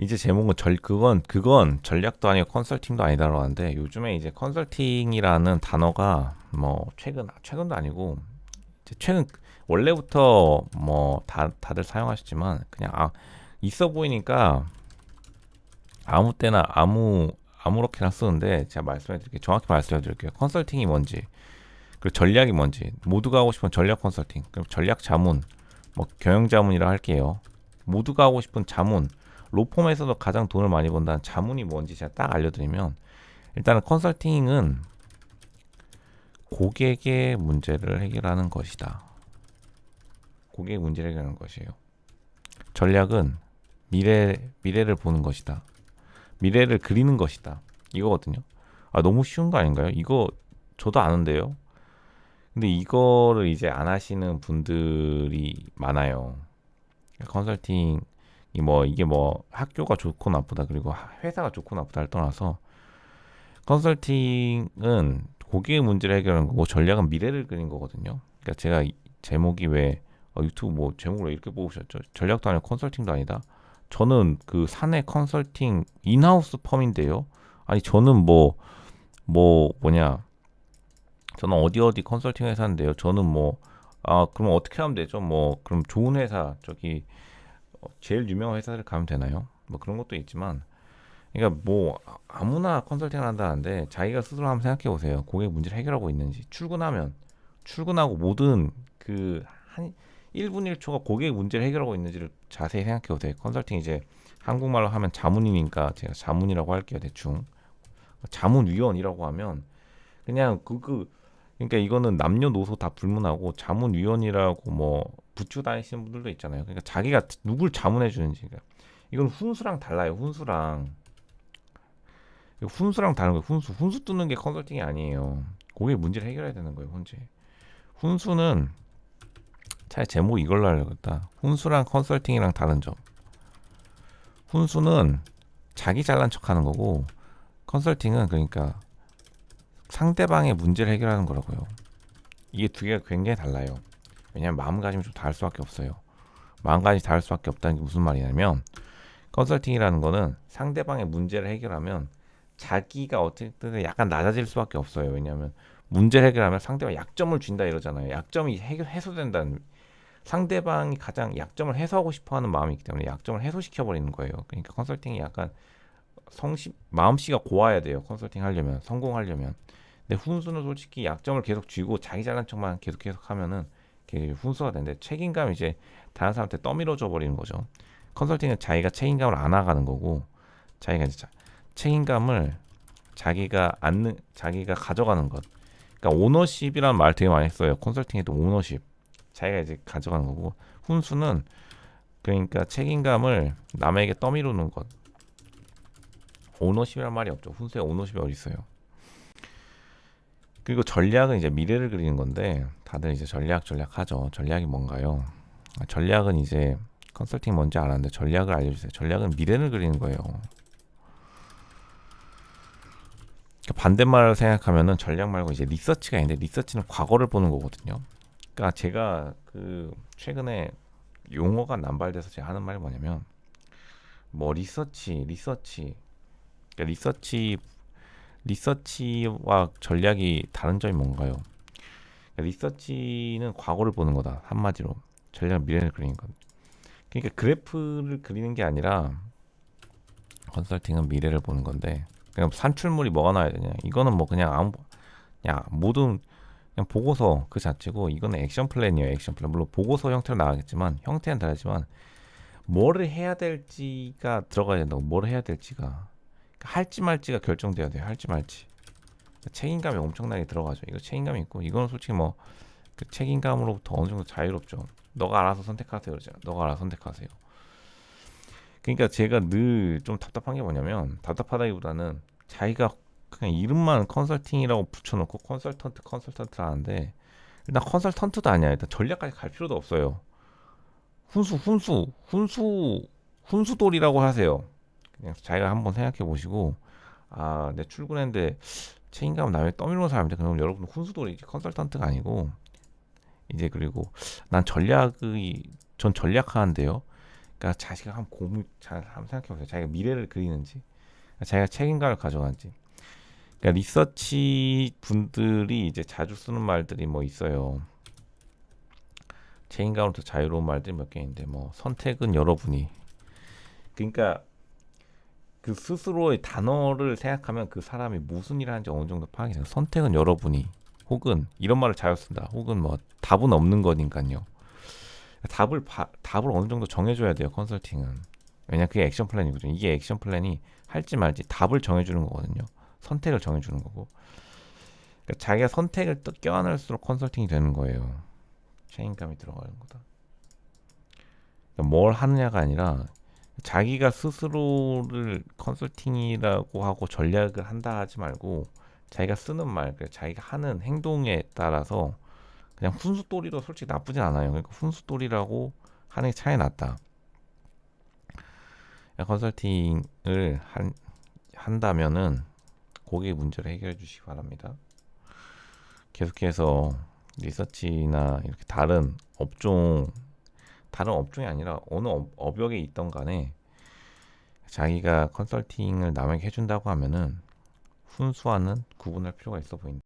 이제 제목은 절 그건 그건 전략도 아니고 컨설팅도 아니다라고 하는데 요즘에 이제 컨설팅이라는 단어가 뭐 최근 최근도 아니고 최근 원래부터 뭐 다 다들 사용하셨지만 그냥 아 있어 보이니까 아무 때나 아무 아무렇게나 쓰는데 제가 말씀해 드릴게요. 정확히 말씀해 드릴게요. 컨설팅이 뭔지 그리고 전략이 뭔지 모두가 하고 싶은 전략 컨설팅 그럼 전략 자문 뭐 경영 자문이라 할게요. 모두가 하고 싶은 자문 로펌에서도 가장 돈을 많이 번다는 자문이 뭔지 제가 딱 알려드리면 일단은 컨설팅은 고객의 문제를 해결하는 것이다. 고객의 문제를 해결하는 것이에요. 전략은 미래 미래를 보는 것이다. 미래를 그리는 것이다. 이거거든요. 아 너무 쉬운 거 아닌가요? 이거 저도 아는데요. 근데 이거를 이제 안 하시는 분들이 많아요. 컨설팅 이 뭐 이게 뭐 학교가 좋고 나쁘다 그리고 하- 회사가 좋고 나쁘다를 떠나서 컨설팅은 고객의 문제를 해결하는 거고 전략은 미래를 그리는 거거든요. 그러니까 제가 이- 제목이 왜 어, 유튜브 뭐 제목을 왜 이렇게 뽑으셨죠? 전략도 아니고 컨설팅도 아니다. 저는 그 사내 컨설팅 인하우스 펌인데요. 아니 저는 뭐뭐 뭐냐 저는 어디 어디 컨설팅 회사인데요. 저는 뭐 아 그럼 어떻게 하면 되죠? 뭐 그럼 좋은 회사 저기 어, 제일 유명한 회사를 가면 되나요? 뭐 그런 것도 있지만 그러니까 뭐 아- 아무나 컨설팅을 한다는데 자기가 스스로 한번 생각해 보세요. 고객 문제를 해결하고 있는지 출근하면 출근하고 모든 그 한 1분 1초가 고객 문제를 해결하고 있는지를 자세히 생각해 보세요. 컨설팅 이제 한국말로 하면 자문이니까 제가 자문이라고 할게요. 대충 자문위원이라고 하면 그냥 그, 그 그러니까 이거는 남녀노소 다 불문하고 자문위원이라고 뭐 붙여 다니시는 분들도 있잖아요. 그러니까 자기가 누굴 자문해 주는지 그러니까 이건 훈수랑 달라요. 훈수랑 훈수랑 다른 거예요. 훈수 훈수 뜯는 게 컨설팅이 아니에요. 고객 문제를 해결해야 되는 거예요. 훈제 훈수는 차라리 제목 이걸로 하려겠다. 훈수랑 컨설팅이랑 다른 점. 훈수는 자기 잘난 척하는 거고 컨설팅은 그러니까 상대방의 문제를 해결하는 거라고요. 이게 두 개가 굉장히 달라요. 왜냐하면 마음가짐이 좀 다를 수밖에 없어요. 마음가짐이 다를 수밖에 없다는 게 무슨 말이냐면 컨설팅이라는 거는 상대방의 문제를 해결하면 자기가 어쨌든 약간 낮아질 수밖에 없어요. 왜냐하면 문제를 해결하면 상대방 약점을 준다 이러잖아요. 약점이 해결 해소된다는 상대방이 가장 약점을 해소하고 싶어하는 마음이 있기 때문에 약점을 해소시켜 버리는 거예요. 그러니까 컨설팅이 약간 성씨 마음씨가 고와야 돼요. 컨설팅 하려면 성공하려면. 근데 훈수는 솔직히 약점을 계속 쥐고 자기 잘난 척만 계속 계속 하면은 그게 훈수가 되는데 책임감 이제 다른 사람한테 떠밀어 줘 버리는 거죠. 컨설팅은 자기가 책임감을 안 나가는 거고 자기가 이제 자- 책임감을 자기가 안는 자기가 가져가는 것. 그러니까 오너십이라는 말 되게 많이 써요. 컨설팅에도 오너십. 자기가 이제 가져가는 거고 훈수는 그러니까 책임감을 남에게 떠미루는 것. 오너십이란 말이 없죠. 훈수에 오너십이 어디 있어요? 그리고 전략은 이제 미래를 그리는 건데 다들 이제 전략 전략 하죠. 전략이 뭔가요? 아, 전략은 이제 컨설팅 뭔지 알았는데 전략을 알려주세요. 전략은 미래를 그리는 거예요. 그러니까 반대말을 생각하면은 전략 말고 이제 리서치가 있는데 리서치는 과거를 보는 거거든요. 그러니까 제가 그 최근에 용어가 남발돼서 제가 하는 말이 뭐냐면 뭐 리서치, 리서치, 그러니까 리서치, 리서치와 전략이 다른 점이 뭔가요? 그러니까 리서치는 과거를 보는 거다 한마디로 전략 미래를 그리는 것. 그러니까 그래프를 그리는 게 아니라 컨설팅은 미래를 보는 건데 그냥 산출물이 뭐가 나와야 되냐? 이거는 뭐 그냥 아무 야 모든 그냥 보고서 그 자체고 이거는 액션 플랜이에요. 액션 플랜 물론 보고서 형태로 나가겠지만 형태는 다르지만 뭐를 해야 될지가 들어가야 된다고 뭘 해야 될지가 할지 말지가 결정돼야 돼요. 할지 말지 책임감이 엄청나게 들어가죠. 이거 책임감이 있고 이거는 솔직히 뭐 그 책임감으로부터 어느 정도 자유롭죠. 너가 알아서 선택하세요. 그러잖아. 너가 알아서 선택하세요. 그러니까 제가 늘 좀 답답한 게 뭐냐면 답답하다기보다는 자기가 그냥 이름만 컨설팅이라고 붙여놓고 컨설턴트 컨설턴트 하는데 일단 컨설턴트도 아니야. 일단 전략까지 갈 필요도 없어요. 훈수 훈수 훈수 훈수돌이라고 하세요. 그냥 자기가 한번 생각해 보시고 아, 내 출근했는데 책임감 남에 떠밀는 사람인데 그럼 여러분 훈수돌이지 컨설턴트가 아니고 이제 그리고 난 전략이 전 전략하는데요. 그러니까 자기가 한번 고민 잘 한번 생각해 보세요. 자기가 미래를 그리는지, 자기가 책임감을 가져가는지. 그러니까 리서치 분들이 이제 자주 쓰는 말들이 뭐 있어요. 책임감으로부터 자유로운 말들이 몇 개 있는데 뭐 선택은 여러분이. 그러니까 그 스스로의 단어를 생각하면 그 사람이 무슨 일을 하는지 어느 정도 파악이 돼요. 선택은 여러분이 혹은 이런 말을 잘 쓴다. 혹은 뭐 답은 없는 거니까요. 답을 바, 답을 어느 정도 정해줘야 돼요. 컨설팅은 왜냐 그게 액션 플랜이거든요. 이게 액션 플랜이 할지 말지 답을 정해주는 거거든요. 선택을 정해주는 거고. 그러니까 자기가 선택을 또 껴안을수록 컨설팅이 되는 거예요. 책임감이 들어가는 거다. 그러니까 뭘 하느냐가 아니라 자기가 스스로를 컨설팅이라고 하고 전략을 한다 하지 말고 자기가 쓰는 말, 그러니까 자기가 하는 행동에 따라서 그냥 훈수돌이도 솔직히 나쁘진 않아요. 그러니까 훈수돌이라고 하는 게 차이 났다. 컨설팅을 한, 한다면은 고객 문제를 해결해 주시기 바랍니다. 계속해서 리서치나 이렇게 다른 업종 다른 업종이 아니라 어느 업, 업역에 있던 간에 자기가 컨설팅을 남에게 해준다고 하면은 훈수와는 구분할 필요가 있어 보인다.